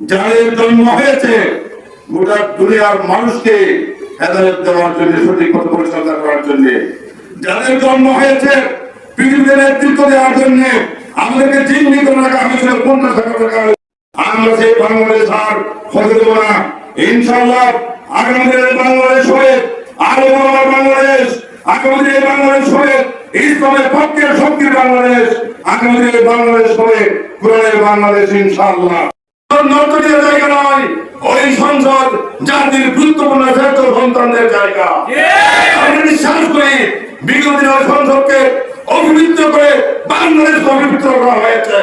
যাদের জন্ম হয়েছে, গোটা দুনিয়ার মানুষকে হেদায়ত দেওয়ার জন্য, সঠিক পথ পরিচালনা করার জন্য। যাদের জন্ম হয়েছে, পৃথিবীতে নেতৃত্ব দেওয়ার জন্য, আমাদেরকে চিহ্নিত রাখা হয়েছিল পঞ্চাশ হাজার আমরা সেই বাংলাদেশ আর হতে দেবো না। ইনশাল্লাহ আগামী বাংলাদেশ হয়ে, আরও বড় বাংলাদেশ, আগামী দিনের বাংলাদেশ হয়ে, ইসলামের পক্ষের শক্তির বাংলাদেশ, আগামী দিনের বাংলাদেশ হয়ে কোরআনের বাংলাদেশ ইনশাল্লাহ নর্তকীয় জায়গা নয়, ওই সংসদ জাতির গুরুত্বপূর্ণ শ্রেষ্ঠ সন্তানদের জায়গা। আমরা বিশ্বাস করি, বিগত দিনে ওই সংসদকে অপবিত্র করে বাংলাদেশ অপবিত্র করা হয়েছে।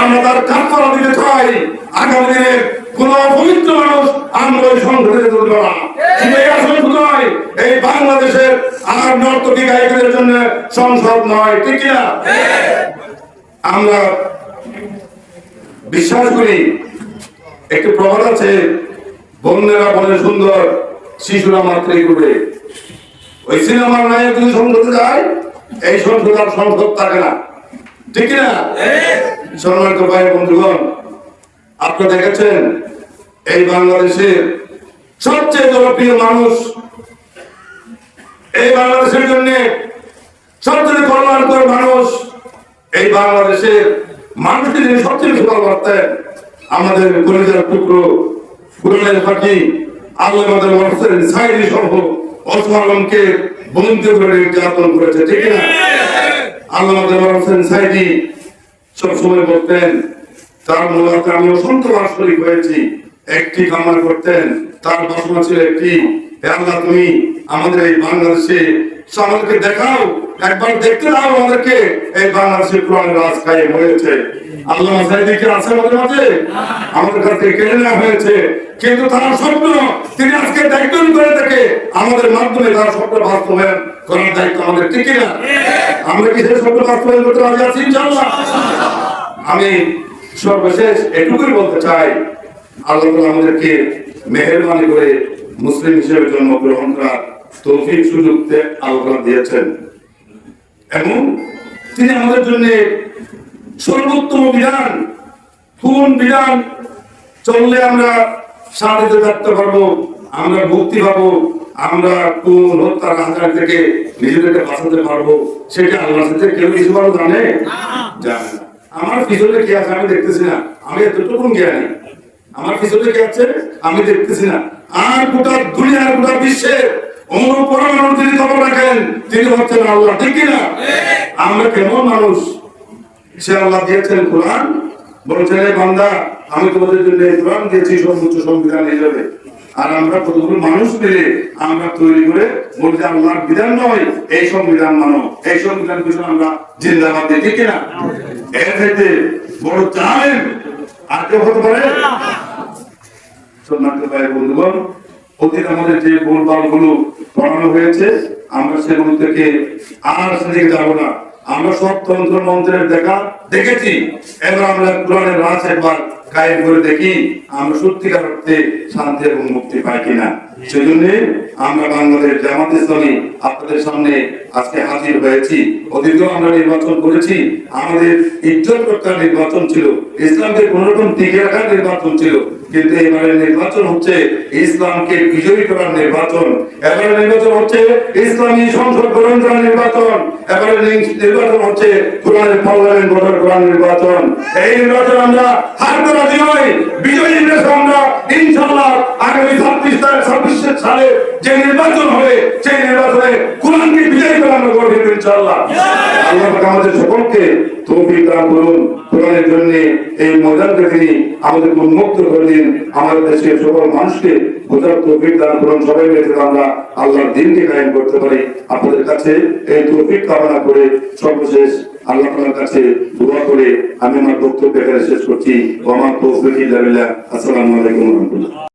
আমরা তার কাপড় দিতে চাই, আগামী দিনে কোন অপবিত্র মানুষ আমরা ওই সংসদে তুলব না। এই বাংলাদেশের আর নর্তকী গায়কদের জন্য সংসদ নয়, ঠিক না আমরা বিশ্বাস করি একটি প্রবাদ আছে বন্যেরা বনে সুন্দর শিশুরা মাত্রই করবে। ওই সিনেমার নায়ক যদি সংসদে যায়, এই সংসদ আর সংসদ থাকে না। ঠিক না সম্মানিত ভাই বন্ধুগণ, আপনারা দেখেছেন, এই বাংলাদেশের সবচেয়ে জনপ্রিয় মানুষ, এই বাংলাদেশের জন্য সবচেয়ে কল্যাণকর মানুষ এই বাংলাদেশের মানুষকে যিনি সবচেয়ে বেশি ভালোবাসতেন আমাদের কলিজার টুকরো কুরআনের ফাঁকি আল্লাহ আমাদের সাইরি সহ অসমকে বন্ধু করে নির্যাতন করেছে, ঠিক না আল্লাহ আমাদের সবসময় বলতেন, তার মূলত আমি অসংখ্য মাস হয়েছি, একটি কামার করতেন, তার বাসনা ছিল একটি আল্লাহ তুমি আমাদের এই বাংলাদেশে আমাদেরকে দেখাও একবার দেখতে দাও আমাদেরকে। এই বাংলাদেশে রাজ হয়েছে। আল্লাহ আছে আমাদের মাঝে? আমাদের কাছ কেড়ে নেওয়া হয়েছে। কিন্তু তার স্বপ্ন তিনি আজকে দেখবেন করে থেকে। আমাদের মাধ্যমে তার স্বপ্ন বাস্তবায়ন করার দায়িত্ব আমাদের। ঠিক না আমরা কি সেই স্বপ্ন বাস্তবায়ন করতে আছি? ইনশাআল্লাহ। আমি সর্বশেষ এটুকুই বলতে চাই আল্লাহ আমাদেরকে মেহেরবানি করে মুসলিম হিসেবে জন্মগ্রহণ করার তৌফিক সুযোগ আল্লাহ দিয়েছেন। এবং তিনি আমাদের জন্য সর্বোত্তম বিধান কোন বিধান চললে আমরা শান্তিতে থাকতে পারব আমরা মুক্তি পাবো আমরা কোন হত্যার হাজার থেকে নিজেদেরকে বাঁচাতে পারব সেটা আল্লাহ সাথে কেউ কিছু ভালো জানে জানে আমার পিছনে কি আছে আমি দেখতেছি না। আমি এতটুকু জ্ঞানী। আমার পিছনে কি আছে? আমি দেখতেছি না। আর গোটা দুনিয়ার গোটা বিশ্বের পরমাণু রাখেন, তিনি হচ্ছেন আল্লাহ। ঠিক না আমরা কেমন মানুষ? সে আল্লাহ দিয়েছেন কোরআন। বলছেন বান্দা, আমি তোমাদের জন্য দিয়েছি, সর্বোচ্চ সংবিধান হিসেবে। আর আমরা কতগুলো মানুষ মিলে আমরা তৈরি করে বলি যে আল্লাহর বিধান নয়, এই সংবিধান মানো। এই সংবিধান পিছনে আমরা জিন্দাবাদ ঠিক না এর বড় জানেন আর কেউ হতে পারে? সম্মানিত ভাই বন্ধুগণ অতীত আমাদের যে গোলবালগুলো পড়ানো হয়েছে আমরা সেগুলো থেকে আর সেদিকে যাব না। আমরা সব তন্ত্র মন্ত্রের দেখা দেখেছি। এবার আমরা কোরআনের রাজ একবার কায়েম করে দেখি, আমরা সত্যিকার অর্থে শান্তি এবং মুক্তি পাই কিনা। সেজন্য আমরা বাংলাদেশ জামাত ইসলামী আপনাদের সামনে আজকে হাজির হয়েছি। অতীতেও আমরা নির্বাচন করেছি, আমাদের ইজ্জত নির্বাচন ছিল, ইসলামকে কোন রকম টিকে রাখার নির্বাচন ছিল। কিন্তু এবারে নির্বাচন হচ্ছে ইসলামকে বিজয়ী করার নির্বাচন। এবারে নির্বাচন হচ্ছে ইসলামী সংসদ গ্রহণ করার নির্বাচন। এবারে নির্বাচন হচ্ছে কোরআনের পার্লামেন্ট গঠন করার নির্বাচন। এই নির্বাচন আমরা হারতে রাজি নই বিজয়ী আমরা। ইনশাল্লাহ আগামী ছাব্বিশ ছাব্বিশ সালে যে নির্বাচন হবে সেই নির্বাচনে কোরআনকে বিজয়ী করে আমরা গড়ে দেবো আল্লাহ আমাদের সকলকে তৌফিক দান করুন। কোরআনের জন্য এই ময়দানকে তিনি উন্মুক্ত করে দিন। আমাদের দেশের সকল মানুষকে বোঝার তৌফিক দান করুন। সবাই মিলে আমরা আল্লাহর দিনকে কায়েম করতে পারি। আপনাদের কাছে এই তৌফিক কামনা করে সর্বশেষ আল্লাহ কাছে দোয়া করে আমি আমার বক্তব্য এখানে শেষ করছি। মা তৌফিক আসসালামু আলাইকুম রাহমাতুল্লাহ।